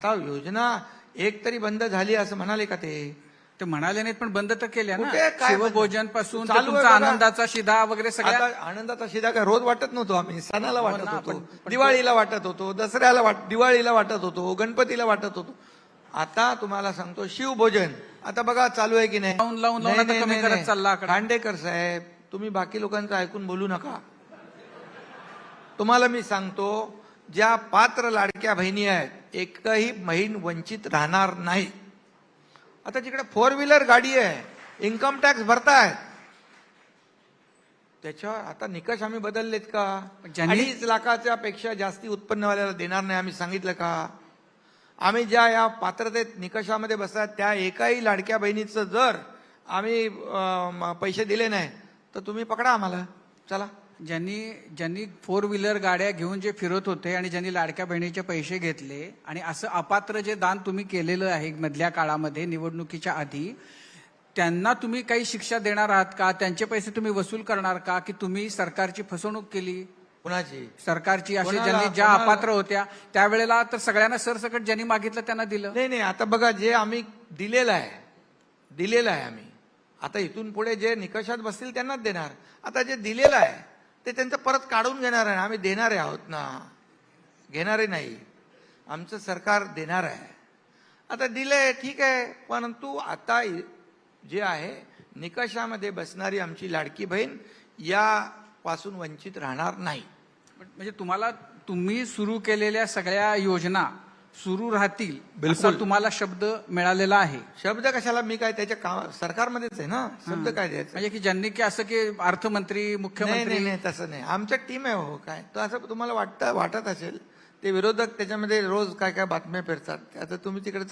आता योजना एक तरी बंद झाली असं म्हणाले का ते? ते म्हणाले नाहीत पण बंद तर केल्या ना. काय बंद? शिवभोजनपासून चालू आहे तुमचा बघा. आनंदाचा शिधा वगैरे सगळ्या आता आनंदाचा शिदा काय? रोज वाटत नव्हतो आम्ही. सणाला वाटत हो ना, होतो. पण- दिवाळीला वाटत होतो. दसऱ्याला वाट दिवाळीला वाटत होतो. गणपतीला वाटत होतो. आता तुम्हाला सांगतो शिवभोजन. आता बघा चालू आहे की नाही? लावून- लावून- लावून नाही, आता नाही, कमी नाही, करत नाही. चालला आकडा. खांडेकर साहेब तुम्ही बाकी लोकांचं ऐकून बोलू नका. तुम्हाला मी सांगतो ज्या पात्र लाडक्या बहिणी आहेत एकही बहीण वंचित राहणार नाही. आता जिकडे फोर व्हीलर गाडी आहे इन्कम टॅक्स भरतायत त्याच्यावर आता निकष आम्ही बदललेत का? अडीच लाखाच्या पेक्षा जास्ती उत्पन्नवाल्याला देणार नाही आम्ही सांगितलं का? आम्ही ज्या या पात्रतेत निकषामध्ये बसतात त्या एकाही लाडक्या बहिणीचं जर आम्ही पैसे दिले नाही तर तुम्ही पकडा आम्हाला. चला. ज्यांनी ज्यांनी फोर व्हीलर गाड्या घेऊन जे फिरत होते आणि ज्यांनी लाडक्या बहिणीचे पैसे घेतले आणि असं अपात्र जे दान तुम्ही केलेलं आहे मधल्या काळामध्ये निवडणुकीच्या आधी त्यांना तुम्ही काही शिक्षा देणार आहात का? त्यांचे पैसे तुम्ही वसूल करणार का? की तुम्ही सरकारची फसवणूक केली? कुणाची? सरकारची अशी ज्यांनी ज्या? अपात्र होत्या त्यावेळेला तर सगळ्यांना सरसकट ज्यांनी मागितलं त्यांना दिलं. नाही नाही आता बघा जे आम्ही दिलेलं आहे दिलेलं आहे आम्ही. आता इथून पुढे जे निकषात बसतील त्यांनाच देणार. आता जे दिलेलं आहे ते त्यांचं परत काढून घेणार आहे. आम्ही देणारे आहोत ना. घेणारे नाही. आमचं सरकार देणार आहे. आता दिले ठीक आहे. परंतु आता जे आहे निकषामध्ये बसणारी आमची लाडकी बहीण यापासून वंचित राहणार नाही. म्हणजे तुम्हाला तुम्ही सुरू केलेल्या सगळ्या योजना सुरू राहतील बिलकुल. तुम्हाला शब्द मिळालेला आहे. शब्द कशाला? मी काय त्याच्या काम सरकारमध्येच आहे ना? शब्द काय द्यायचं? म्हणजे की ज्यांनी की असं की अर्थमंत्री नाही मुख्यमंत्री? नाही नाही तसं नाही. आमच्या टीम आहे हो काय? तर असं तुम्हाला वाटतं वाटत असेल ते विरोधक त्याच्यामध्ये रोज काय काय बातम्या फिरतात आता तुम्ही तिकडे